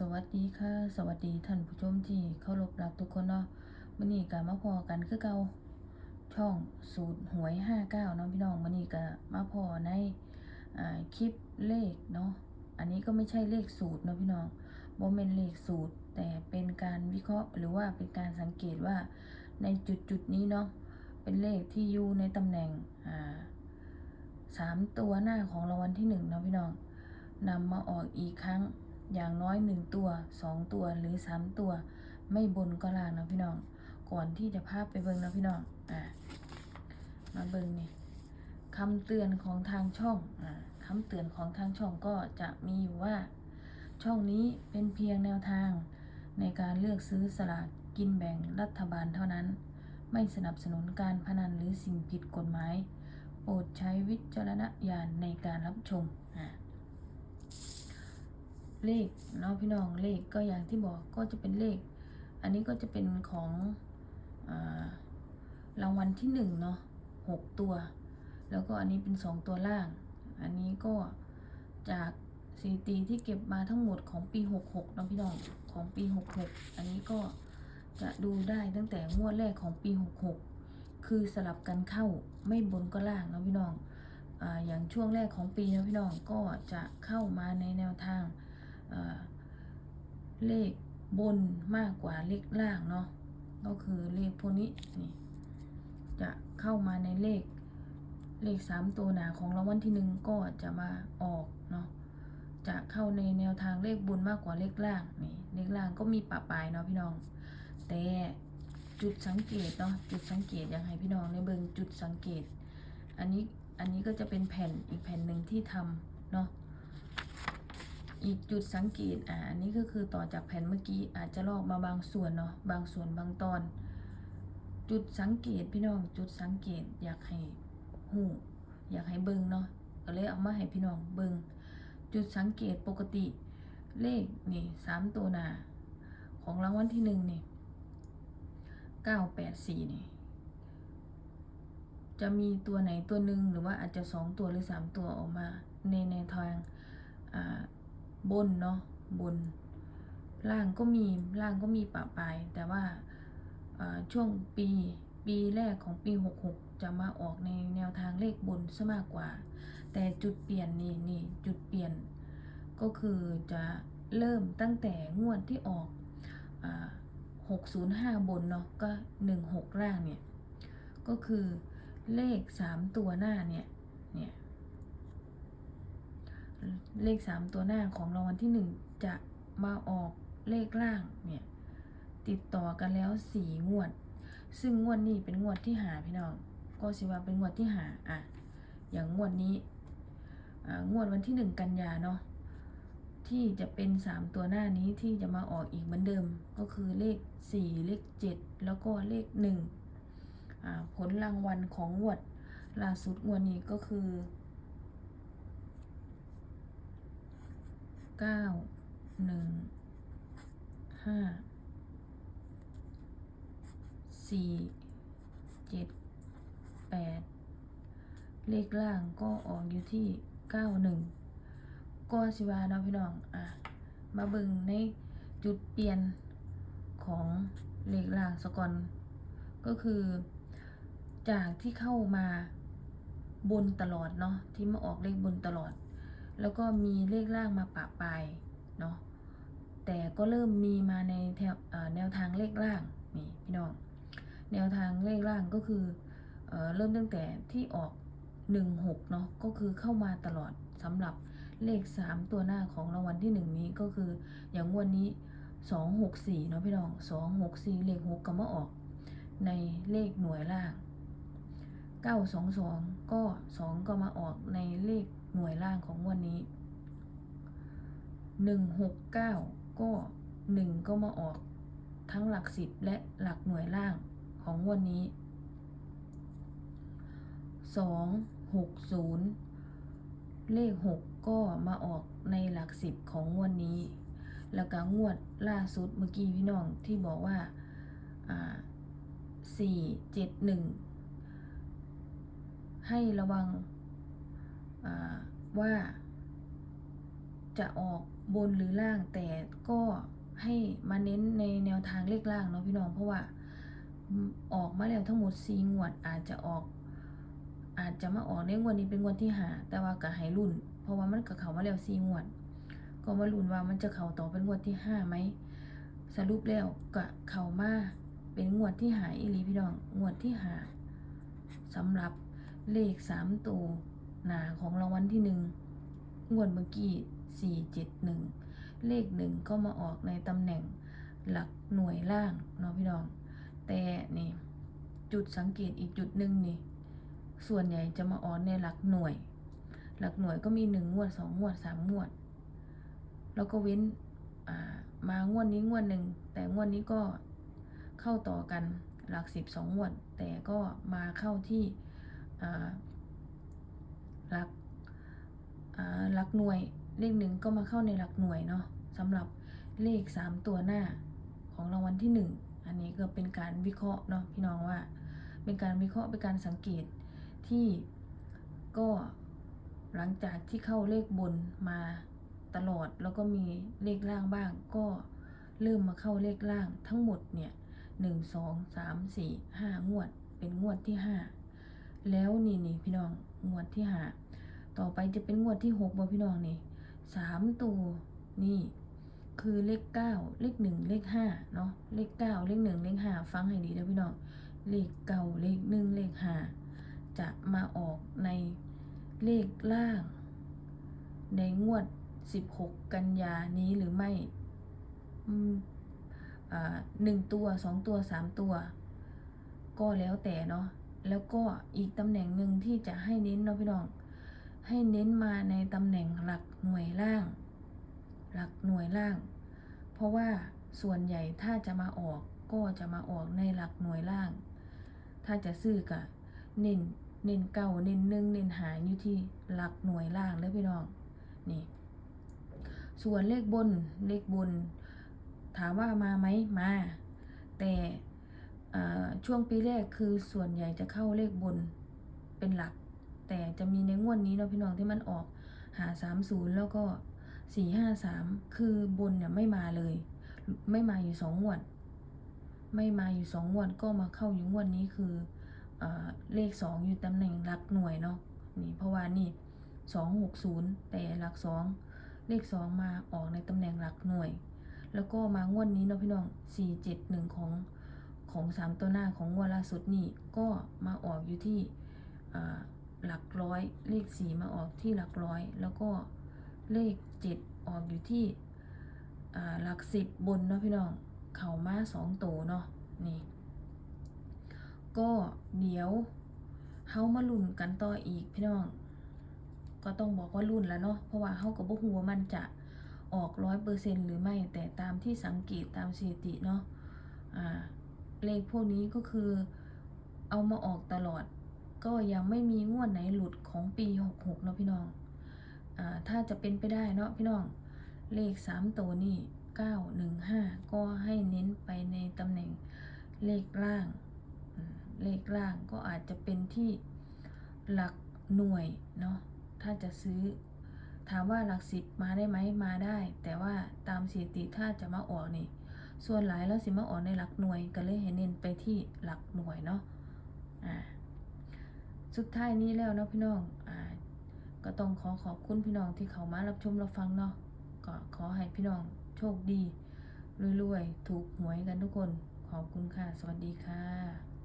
สวัสดีค่ะ สวัสดีท่านผู้ชมที่เคารพรักทุกคนเนาะมื้อนี้ก็มาพอกันคือเก่าช่องสูตรหวย59เก้านาะพี่น้องมื้อนี้ก็มาพอในอคลิปเลขเนาะอันนี้ก็ไม่ใช่เลขสูตรเนาะพี่น้องบ่แม่นเลขสูตร แต่เป็นการวิเคราะห์หรือว่าเป็นการสังเกตว่าในจุดจุดนี้เนาะเป็นเลขที่อยู่ในตำแหน่งอ่าสามตัวหน้าของรางวัลที่หนึ่งเนาะพี่น้องนำมาออกอีกครั้ง อย่างน้อยหนึ่งตัวสองตัวหรือสามตัว ไม่บนก็ล่างนะพี่น้อง ก่อนที่จะพาไปเบิ่งนะพี่น้องอ่ามาเบิ่งนี่คำเตือนของทางช่องอ่าคำเตือนของทางช่องก็จะมีอยู่ว่า ช่องนี้เป็นเพียงแนวทาง ในการเลือกซื้อสลากกินแบ่งรัฐบาลเท่านั้น ไม่สนับสนุนการพนันหรือสิ่งผิดกฎหมาย โปรดใช้วิจารณญาณในการรับชมอ่า เลขเนาะพี่น้องเลขก็อย่างที่บอกก็จะเป็นเลข อันนี้ก็จะเป็นของอรางวัลที่หนึ่งเนาะหกตัว แล้วก็อันนี้เป็นสองตัวล่าง อันนี้ก็จากสถิติที่เก็บมาทั้งหมดของปีหกหกเนาะพี่น้องของปีหกหกอันนี้ก็จะดูได้ตั้งแต่งวดแรกของปีหกหกคือสลับกันเข้าไม่บนก็ล่างเนาะพี่น้องออย่างช่วงแรกของปีนะพี่น้องก็จะเข้ามาในแนวทาง เลขบนมากกว่าเลขล่างเนาะก็คือเลขพวกนี้นี่จะเข้ามาในเลขเลขสามตัวหนาของรางวัลที่หนึ่งก็จะมาออกเนาะจะเข้าในแนวทางเลขบนมากกว่าเลขล่างนี่เลขล่างก็มีปะปลายเนาะพี่น้อง แต่จุดสังเกตเนาะจุดสังเกตอยากให้พี่น้องในเบิงจุดสังเกต อันนี้อันนี้ก็จะเป็นแผ่นอีกแผ่นหนึ่งที่ทำเนาะ อีกจุดสังเกตอ่าอันนี้ก็คือต่อจากแผ่นเมื่อกี้อาจจะลอกมาบางส่วนเนาะบางส่วนบางตอน จุดสังเกตพี่น้องจุดสังเกตอยากให้หูอยากให้เบิงเนาะก็เลยเอามาให้พี่น้องเบิงจุดสังเกตปกติเลขนี่สามตัวหนาของรางวัลที่หนึ่งนี่เก้าแปดสี่นี่จะมีตัวไหนตัวหนึ่งหรือว่าอาจจะสองตัวหรือสามตัวออกมาในในทางอ่า บนเนาะบน ล่างก็มีล่างก็มีปะปลาย แต่ว่าช่วงปีปีแรกของปี 66 จะมาออกในแนวทางเลขบนซะมากกว่า แต่จุดเปลี่ยนนี่นี่จุดเปลี่ยน ก็คือจะเริ่มตั้งแต่งวดที่ออกอ605 บนเนาะก็ 16 ล่างเนี่ย ก็คือเลข 3 ตัวหน้าเนี่ยเนี่ย เลขสามตัวหน้าของรางวัลที่หนึ่งจะมาออกเลขล่างเนี่ยติดต่อกันแล้วสี่งวด ซึ่งงวดนี้เป็นงวดที่หาพี่น้อง ก็สิว่าเป็นงวดที่หาอะอย่างงวดนี้งวดวันที่หนึ่งกันยาเนาะที่จะเป็นสามตัวหน้านี้ที่จะมาออกอีกเหมือนเดิม ก็คือเลขสี่เลขเจ็ดแล้วก็เลขหนึ่งผลรางวัลของงวดล่าสุดงวดนี้ก็คือ เก้าหนึ่งห้าสี่เจ็ดแปดเลขล่างก็ออกอยู่ที่เก้าหนึ่งก็สิวาเนาะพี่น้อง อะ มาบิ่งในจุดเปลี่ยนของเลขล่างสกอนก็คือจากที่เข้ามาบนตลอดเนาะที่มาออกเลขบนตลอด แล้วก็มีเลขล่างมาปะปลายเนาะแต่ก็เริ่มมีมาในแถวแนวทางเลขล่างนี่พี่น้องแนวทางเลขล่างก็คือเอเริ่มตั้งแต่ที่ออก 16เนาะก็คือเข้ามาตลอดสำหรับเลข 3 ตัวหน้าของรางวัลที่ 1 นี้ก็คืออย่างงวันนี้ 264เนาะพี่น้อง 264 เลข6ก็มาออก ในเลขหน่วยล่าง 922 ก็ 2 ก็มาออกในเลข หน่วยล่างของวันนี้169ก็1ก็มาออกทั้งหลักสิบและหลักหน่วยล่างของวันนี้260เลข6ก็มาออกในหลักสิบของวดนี้ แล้วก็งวดล่าสุดเมื่อกี้พี่น้องที่บอกว่าาสี่เจ็ดหนึ่งให้ระวัง ว่าจะออกบนหรือล่างแต่ก็ให้มาเน้นในแนวทางเลขล่างเนาะพี่น้องเพราะว่าออกมาแล้วทั้งหมดสี่งวดอาจจะออก อาจจะมาออกในงวดนี้เป็นงวดที่หาแต่ว่าก็ให้รุ่น เพราะว่ามันก็เขามาแล้วสี่งวด ก็มาลุ้นว่ามันจะเข้าต่อเป็นงวดที่ห้าไหมสรุปแล้วก็เข้ามาเป็นงวดที่หาอีลีพี่น้องงวดที่หาสำหรับเลขสามตัว หนาของรางวัลที่หนึ่งงวดเมื่อกี้สี่เจ็ดหนึ่งเลขหนึ่งก็มาออกในตำแหน่งหลักหน่วยล่างเนาะพี่น้อง แต่นี่จุดสังเกตอีกจุดหนึ่งนี่ ส่วนใหญ่จะมาออกในหลักหน่วย หลักหน่วยก็มีหนึ่งงวดสองงวดสามงวด แล้วก็เว้นมางวดนี้งวดหนึ่งแต่งวดนี้ก็เข้าต่อกันหลักสิบสองงวด แต่ก็มาเข้าที่ หลักหลักหน่วยเลขหนึ่งก็มาเข้าในหลักหน่วยเนาะสำหรับเลขสามตัวหน้าของรางวัลที่หนึ่งอันนี้ก็เป็นการวิเคราะห์เนาะพี่น้องว่า เป็นการวิเคราะห์เป็นการสังเกตที่ก็หลังจากที่เข้าเลขบนมาตลอดแล้วก็มีเลขล่างบ้าง ก็เริ่มมาเข้าเลขล่างทั้งหมดเนี่ยหนึ่งสองสามสี่ห้างวดเป็นงวดที่ห้า แล้วนี่นี่พี่น้องงวดที่หาต่อไปจะเป็นงวดที่หกบ่พี่น้องนี่สามตัวนี่ คือเลขเก้าเลขหนึ่งเลขห้าเนาะเลขเก้าเลขหนึ่งเลขห้าฟังให้ดีนะพี่น้องเลขเก่าเลขหนึ่งเลขห้าจะมาออกในเลขล่าง ในงวด 16 กันยานี้หรือไม่หนึ่งตัวสองตัวสามตัว ก็แล้วแต่เนาะ แล้วก็อีกตำแหน่งหนึ่งที่จะให้เน้นเนาะพี่น้อง ให้เน้นมาในตำแหน่งหลักหน่วยล่าง หลักหน่วยล่าง เพราะว่าส่วนใหญ่ถ้าจะมาออกก็จะมาออกในหลักหน่วยล่าง ถ้าจะซื้อกะเน้นเน้นเก่าเน้นหนึ่งเน้นหายอยู่ที่หลักหน่วยล่างเลยพี่น้องนี่ ส่วนเลขบนเลขบน ถามว่ามาไหมมา แต่ ช่วงปีแรกคือส่วนใหญ่จะเข้าเลขบนเป็นหลัก แต่จะมีในงวดนี้เนาะพี่น้องที่มันออกหาสามศูนย์แล้วก็สี่ห้าสามคือบนเนี่ยไม่มาเลย ไม่มาอยู่สองงวด ไม่มาอยู่สองงวดก็มาเข้าอยู่งวดนี้คืออเลขสองอยู่ตำแหน่งหลักหน่วยเนาะนี่เพราะว่านี่สองหกศูนย์แต่หลักสองเลขสองมาออกในตำแหน่งหลักหน่วย แล้วก็มางวดนี้เนาะพี่น้องสี่เจ็ดหนึ่งของ ของสามตัวหน้าของงวดล่าสุดนี่ก็มาออกอยู่ที่หลักร้อยเลขสี่มาออกที่หลักร้อย แล้วก็เลขเจ็ดออกอยู่ที่หลักสิบบนเนาะพี่น้อง เข่าม้าสองโตเนาะนี่ ก็เดี๋ยวเฮามาลุ้นกันต่ออีกพี่น้อง ก็ต้องบอกว่ารุ่นแล้วเนาะเพราะว่าเฮาก็บ่ฮู้ว่ามันจะออกร้อยเปอร์เซ็นต์หรือไม่แต่ตามที่สังเกตตามสถิติเนาะอ่า เลขพวกนี้ก็คือเอามาออกตลอด ก็ยังไม่มีงวดไหนหลุดของปี66เนาะพี่น้องอ่าถ้าจะเป็นไปได้เนาะพี่น้อง เลขสามตัวนี่เก้าหนึ่งห้าก็ให้เน้นไปในตำแหน่งเลขล่าง เลขล่างก็อาจจะเป็นที่หลักหน่วยเนาะ ถ้าจะซื้อถามว่าหลักสิบมาได้ไหมมาได้ แต่ว่าตามสถิติถ้าจะมาออกนี่ ส่วนหลายแล้วสิมาออกในหลักหน่วยก็เลยให้เน้นไปที่หลักหน่วยเนาะอ่าสุดท้ายนี้แล้วเนาะพี่น้องอ่าก็ต้องขอขอบคุณพี่น้องที่เขามารับชมรับฟังเนาะก็ขอให้พี่น้องโชคดีรวยๆถูกหวยกันทุกคน ขอบคุณค่ะ สวัสดีค่ะ